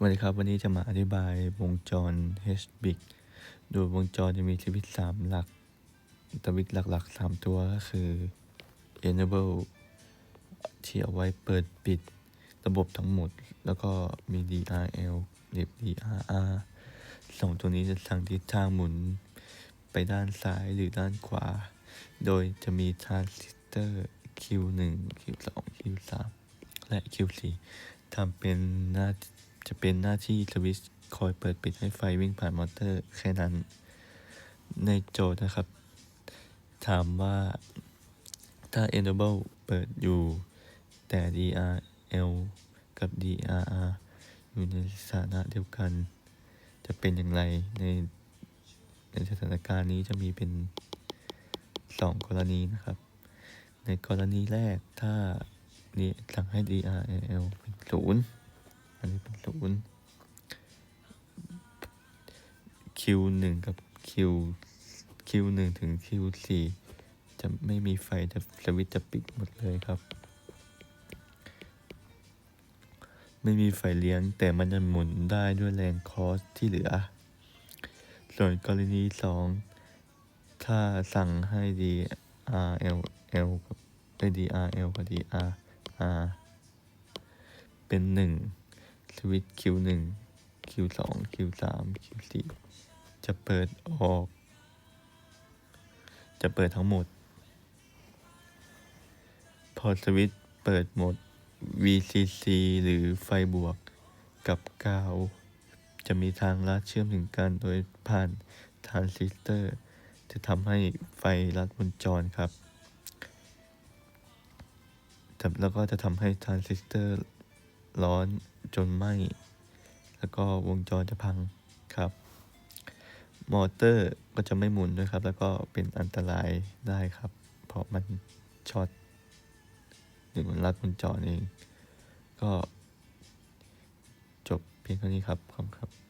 สวัสดีครับ วันนี้จะมาอธิบายวงจร HBIC โดยวงจรจะมีสวิตช์สามหลักสวิตหลักๆสามตัวก็คือ enable ที่เอาไว้เปิดปิดระบบทั้งหมด แล้วก็มี DRL หรือ DRR สองตัวนี้จะสั่งทิศทางหมุนไปด้านซ้ายหรือด้านขวา โดยจะมีทรานซิสเตอร์ Q1 Q2 Q3 และ Q4 ทำเป็นหน้า จะเป็นหน้าที่สวิตช์คอยเปิดปิดให้ไฟวิ่งผ่านมอเตอร์แค่นั้น ในโจทย์นะครับ ถามว่าถ้า enable เปิดอยู่แต่ DRL กับ DRR อยู่ในสถานะเดียวกัน จะเป็นอย่างไรในในสถานการณ์นี้จะมีเป็นสองกรณีนะครับ ในกรณีแรกถ้านี่สั่งให้ DRL เป็นศูนย์ อันนี้เป็นศูนย์ Q หนึ่งกับ Q Q หนึ่งถึง Q สี่จะไม่มีไฟจะสวิตช์จะปิดหมดเลยครับ ไม่มีไฟเลี้ยงแต่มันจะหมุนได้ด้วยแรงคอสที่เหลือ ส่วนกรณีสองถ้าสั่งให้ DRL L กับ DRL กับ DRR เป็นหนึ่ง สวิตช์ Q หนึ่ง Q สอง Q สาม Q สี่จะเปิดออก จะเปิดทั้งหมด พอสวิตช์เปิดหมด VCC หรือไฟบวกกับกาวจะมีทางลัดเชื่อมถึงกันโดยผ่านทรานซิสเตอร์ จะทำให้ไฟลัดวงจรครับ แล้วก็จะทำให้ทรานซิสเตอร์ ร้อนจนไหม้แล้วก็วงจรจะพังครับ มอเตอร์ก็จะไม่หมุนด้วยครับ แล้วก็เป็นอันตรายได้ครับ เพราะมันช็อตหรือมันรัดวงจรเอง ก็จบเพียงเท่านี้ครับขอบคุณครับ